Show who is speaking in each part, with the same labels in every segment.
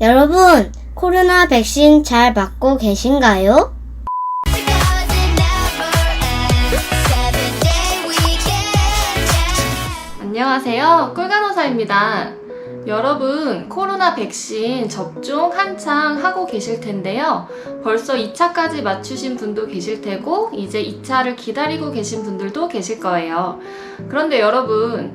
Speaker 1: 여러분, 코로나 백신 잘 맞고 계신가요?
Speaker 2: 안녕하세요. 꿀간호사입니다. 여러분, 코로나 백신 접종 한창 하고 계실 텐데요. 벌써 2차까지 맞추신 분도 계실 테고, 이제 2차를 기다리고 계신 분들도 계실 거예요. 그런데 여러분,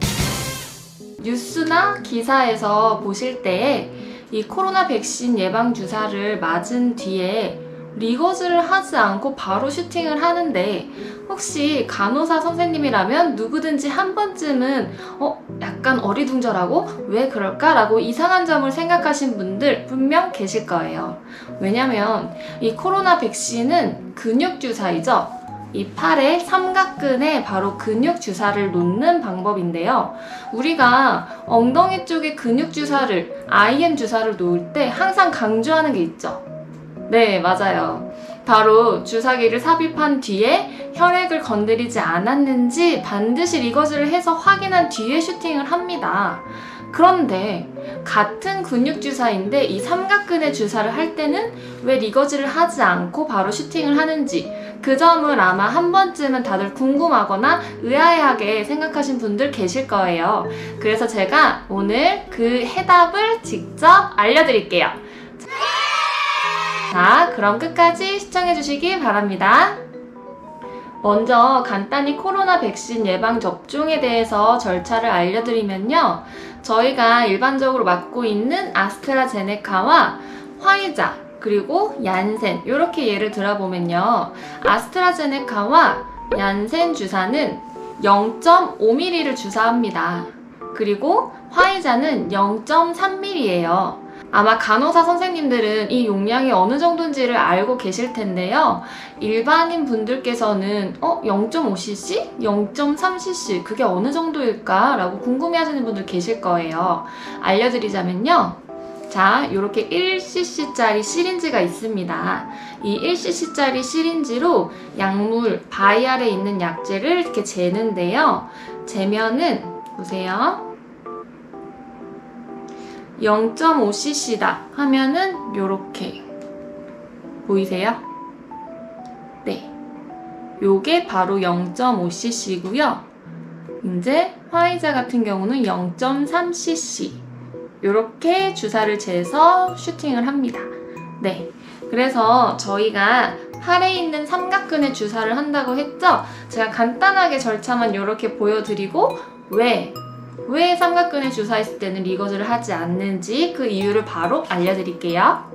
Speaker 2: 뉴스나 기사에서 보실 때 이 코로나 백신 예방 주사를 맞은 뒤에 리거즈를 하지 않고 바로 슈팅을 하는데 혹시 간호사 선생님이라면 누구든지 한 번쯤은 어 약간 어리둥절하고 왜 그럴까 라고 이상한 점을 생각하신 분들 분명 계실 거예요. 왜냐면 이 코로나 백신은 근육 주사이죠. 이 팔의 삼각근에 바로 근육 주사를 놓는 방법인데요. 우리가 엉덩이 쪽에 근육 주사를 IM 주사를 놓을 때 항상 강조하는 게 있죠. 네, 맞아요. 바로 주사기를 삽입한 뒤에 혈액을 건드리지 않았는지 반드시 리거즈를 해서 확인한 뒤에 슈팅을 합니다. 그런데 같은 근육 주사인데 이 삼각근의 주사를 할 때는 왜 리거즈를 하지 않고 바로 슈팅을 하는지 그 점을 아마 한 번쯤은 다들 궁금하거나 의아해하게 생각하신 분들 계실 거예요. 그래서 제가 오늘 그 해답을 직접 알려드릴게요. 자, 그럼 끝까지 시청해주시기 바랍니다. 먼저 간단히 코로나 백신 예방 접종에 대해서 절차를 알려드리면요. 저희가 일반적으로 맞고 있는 아스트라제네카와 화이자, 그리고 얀센, 이렇게 예를 들어보면요. 아스트라제네카와 얀센 주사는 0.5mm를 주사합니다. 그리고 화이자는 0.3mm예요. 아마 간호사 선생님들은 이 용량이 어느 정도인지를 알고 계실 텐데요. 일반인 분들께서는 어 0.5cc, 0.3cc 그게 어느 정도일까라고 궁금해하시는 분들 계실 거예요. 알려드리자면요. 자, 이렇게 1cc짜리 시린지가 있습니다. 이 1cc짜리 시린지로 약물 바이알에 있는 약재를 이렇게 재는데요. 재면은 보세요. 0.5cc다 하면은 요렇게 보이세요? 네. 요게 바로 0.5cc고요. 이제 화이자 같은 경우는 0.3cc. 요렇게 주사를 재서 슈팅을 합니다. 네. 그래서 저희가 팔에 있는 삼각근에 주사를 한다고 했죠? 제가 간단하게 절차만 이렇게 보여드리고 왜 왜 삼각근에 주사했을 때는 리거즈를 하지 않는지 그 이유를 바로 알려드릴게요.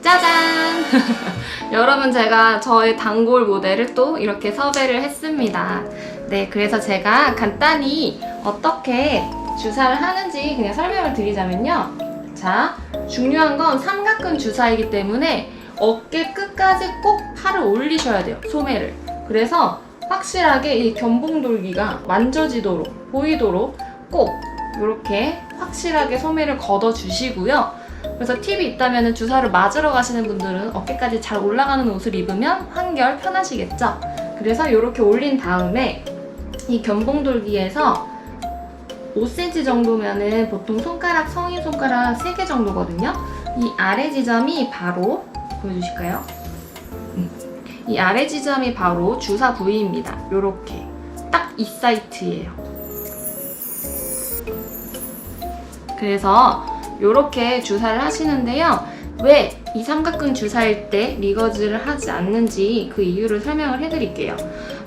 Speaker 2: 짜잔! 여러분 제가 저의 단골 모델을 또 이렇게 섭외를 했습니다. 네, 그래서 제가 간단히 어떻게 주사를 하는지 그냥 설명을 드리자면요. 자, 중요한 건 삼각근 주사이기 때문에 어깨 끝까지 꼭 팔을 올리셔야 돼요. 소매를. 그래서 확실하게 이 견봉돌기가 만져지도록 보이도록 꼭 이렇게 확실하게 소매를 걷어 주시고요. 그래서 팁이 있다면 주사를 맞으러 가시는 분들은 어깨까지 잘 올라가는 옷을 입으면 한결 편하시겠죠? 그래서 이렇게 올린 다음에 이 견봉돌기에서 5cm 정도면은 보통 손가락, 성인 손가락 3개 정도거든요. 이 아래 지점이 바로 보여주실까요? 음. 이 아래 지점이 바로 주사 부위입니다. 요렇게 딱 이 사이트예요. 그래서 요렇게 주사를 하시는데요. 왜 이 삼각근 주사일 때 리거즈를 하지 않는지 그 이유를 설명을 해드릴게요.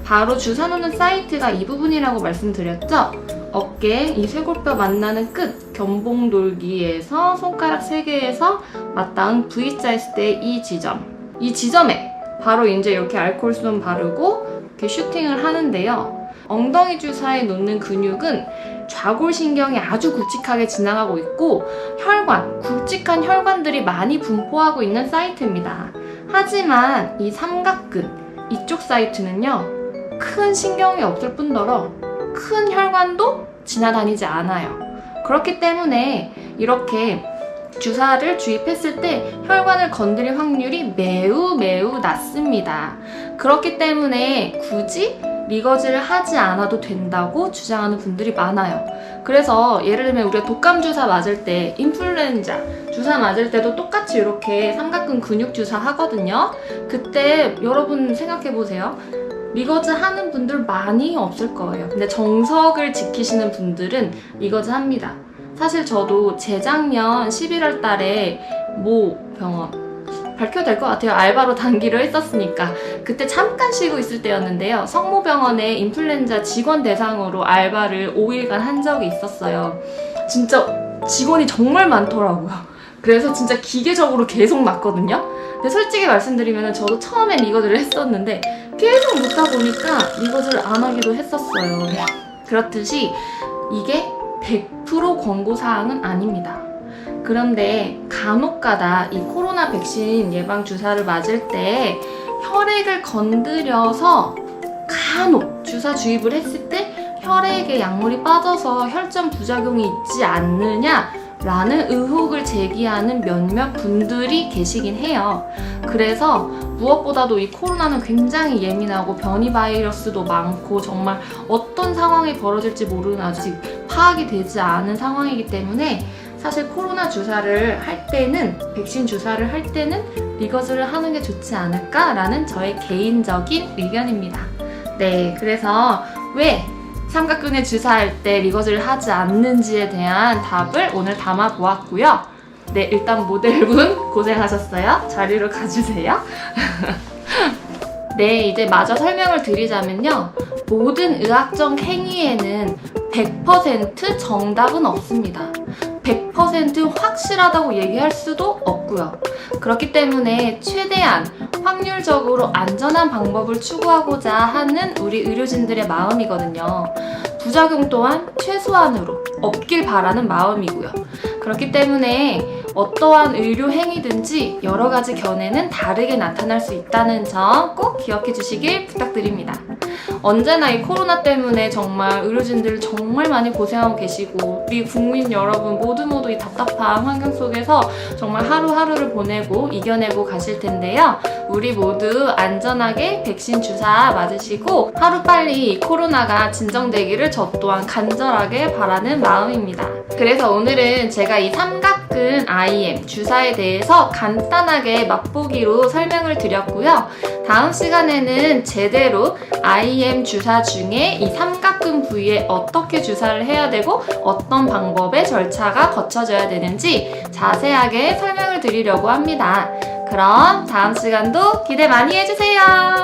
Speaker 2: 바로 주사 놓는 사이트가 이 부분이라고 말씀드렸죠? 어깨, 이 쇄골뼈 만나는 끝, 견봉 돌기에서 손가락 3개에서 맞닿은 V자 했을 때 이 지점. 이 지점에 바로 이제 이렇게 알코올솜 바르고 이렇게 슈팅을 하는데요. 엉덩이 주사에 놓는 근육은 좌골신경이 아주 굵직하게 지나가고 있고 혈관, 굵직한 혈관들이 많이 분포하고 있는 사이트입니다. 하지만 이 삼각근, 이쪽 사이트는요, 큰 신경이 없을 뿐더러 큰 혈관도 지나다니지 않아요. 그렇기 때문에 이렇게 주사를 주입했을 때 혈관을 건드릴 확률이 매우 매우 낮습니다. 그렇기 때문에 굳이 리거즈를 하지 않아도 된다고 주장하는 분들이 많아요. 그래서 예를 들면 우리가 독감 주사 맞을 때 인플루엔자 주사 맞을 때도 똑같이 이렇게 삼각근 근육 주사 하거든요. 그때 여러분 생각해 보세요. 리거즈 하는 분들 많이 없을 거예요. 근데 정석을 지키시는 분들은 리거즈 합니다. 사실 저도 재작년 11월 달에 모 병원 밝혀도 될 것 같아요. 알바로 단기를 했었으니까. 그때 잠깐 쉬고 있을 때였는데요. 성모병원에 인플루엔자 직원 대상으로 알바를 5일간 한 적이 있었어요. 진짜 직원이 정말 많더라고요. 그래서 진짜 기계적으로 계속 맞거든요. 근데 솔직히 말씀드리면 저도 처음엔 리거즈를 했었는데 계속 묻다 보니까 리거즈를 안 하기도 했었어요. 그렇듯이 이게 100% 권고 사항은 아닙니다. 그런데 간혹가다 이 코로나 백신 예방 주사를 맞을 때 혈액을 건드려서 간혹 주사 주입을 했을 때 혈액에 약물이 빠져서 혈전 부작용이 있지 않느냐 라는 의혹을 제기하는 몇몇 분들이 계시긴 해요. 그래서 무엇보다도 이 코로나는 굉장히 예민하고 변이 바이러스도 많고 정말 어떤 상황이 벌어질지 모르는 아직 파악이 되지 않은 상황이기 때문에 사실 코로나 주사를 할 때는 백신 주사를 할 때는 리거즈를 하는 게 좋지 않을까라는 저의 개인적인 의견입니다. 네, 그래서 왜 삼각근에 주사할 때 리거즈를 하지 않는지에 대한 답을 오늘 담아 보았고요. 네, 일단 모델분 고생하셨어요. 자리로 가주세요. 네, 이제 마저 설명을 드리자면요. 모든 의학적 행위에는 100% 정답은 없습니다. 100% 확실하다고 얘기할 수도 없고요. 그렇기 때문에 최대한 확률적으로 안전한 방법을 추구하고자 하는 우리 의료진들의 마음이거든요. 부작용 또한 최소한으로 없길 바라는 마음이고요. 그렇기 때문에 어떠한 의료 행위든지 여러 가지 견해는 다르게 나타날 수 있다는 점 꼭 기억해 주시길 부탁드립니다. 언제나 이 코로나 때문에 정말 의료진들 정말 많이 고생하고 계시고 우리 국민 여러분 모두 모두 이 답답한 환경 속에서 정말 하루하루를 보내고 이겨내고 가실 텐데요. 우리 모두 안전하게 백신 주사 맞으시고 하루빨리 이 코로나가 진정되기를 저 또한 간절하게 바라는 마음입니다. 그래서 오늘은 제가 이 삼각 근 IM 주사에 대해서 간단하게 맛보기로 설명을 드렸고요. 다음 시간에는 제대로 IM 주사 중에 이 삼각근 부위에 어떻게 주사를 해야 되고 어떤 방법의 절차가 거쳐져야 되는지 자세하게 설명을 드리려고 합니다. 그럼 다음 시간도 기대 많이 해주세요.